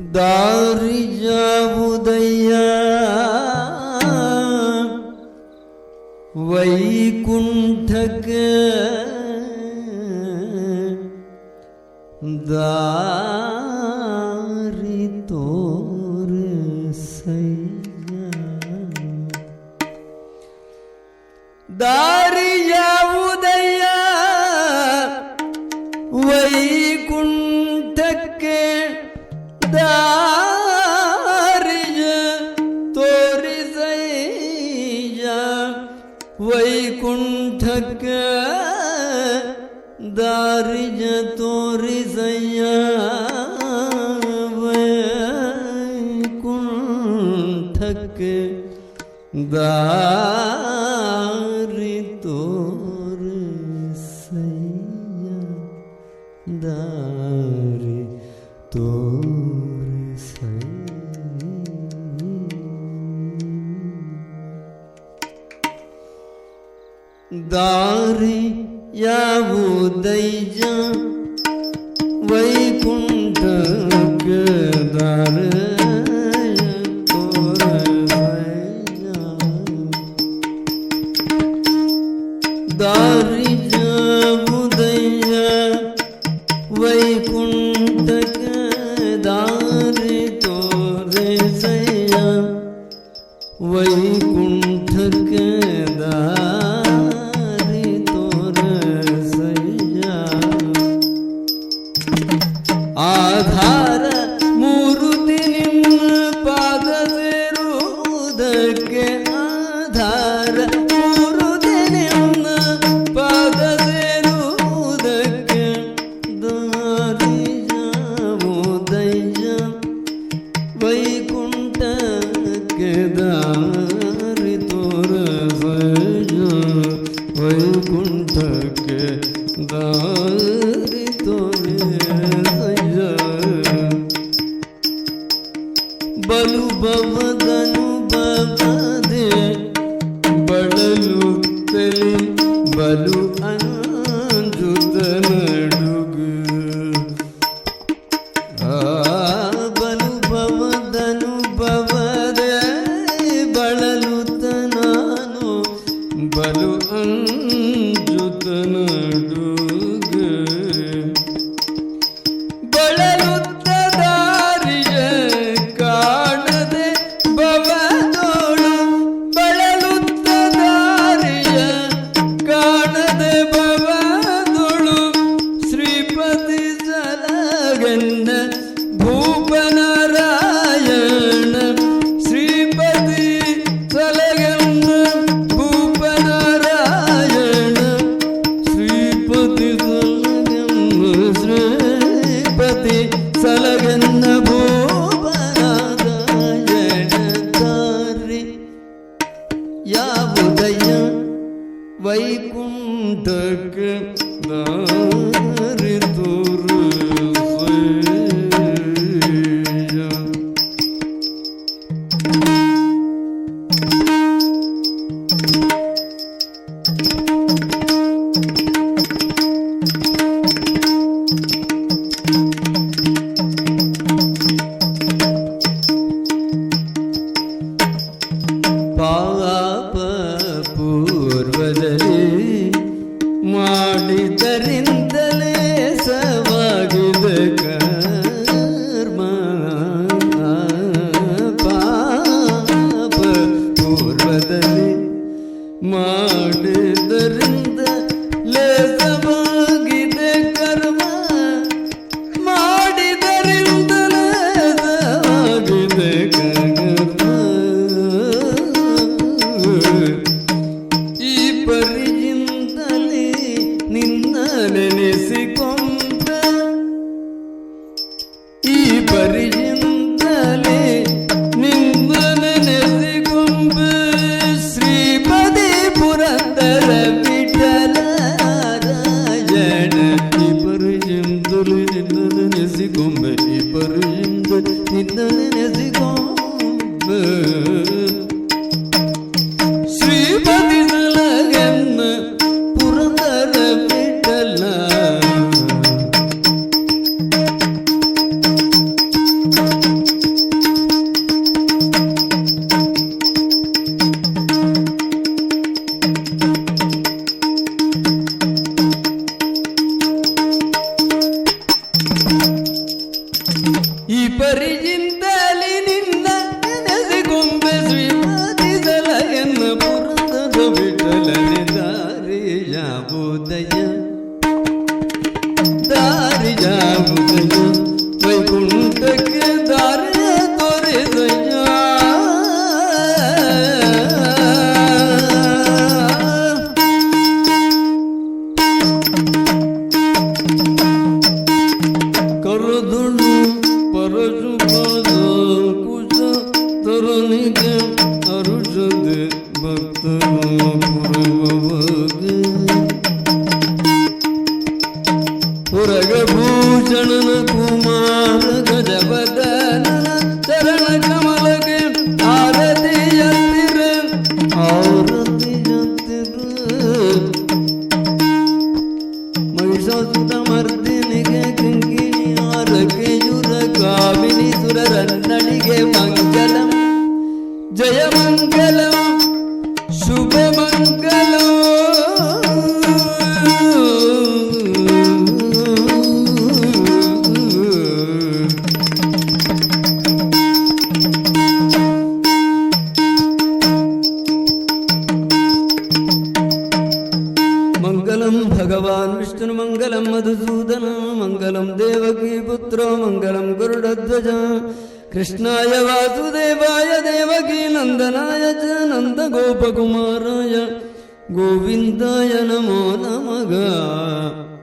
दारी जाबुदैया वैकुंठक दा ದಾರಿಯ ತೋರಿಸೈಯ ವೈಕುಂಠಕ ದಾರಿಯ ತೋರಿಸಯ್ಯ ವೈಕುಂಠಕ ದಾರಿ ತೋರಿಸಯ್ಯ ದಾರಿ ತೋ ದಾರಿ ಯಾವುದೈಜ ವೈಕುಂಠಕ್ಕೆ ದಾರ ದಾರಿ ಯಾವುದೈಜ ವೈಕುಂಠ ವಿಠಲನೆ ದಾರಿಯಾಬುದಯ ಅರುಷದೆ ಭಕ್ತರು ಪುರವಗೆ ಪುರಗಭೂಷಣನ ಕುಮಾರ ಗಜವದನನ ಚರಣ ಕಮಲಗೆ ಆರತಿಯತ್ತಿರ ಆರತಿಯತ್ತಿರ ಮಹಿಷಾಸುರಮರ್ದಿನಿಗೆ ಕಿಂಕಿಣಿ ಆರಕೆಯುರ ಕಾಮಿನಿ ಸುರರನ್ನಳಿಗೆ ಮಂಗಲಂ ಜಯ ಮಂಗಲಂ కృష్ణాయ వాసుదేవాయ దేవకీ నందనాయ చ నంద గోపకుమారాయ గోవిందాయ నమో నమగ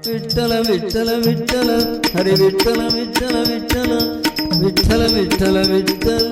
విఠల విఠల విఠల హరి విఠల విఠల విఠల విఠల.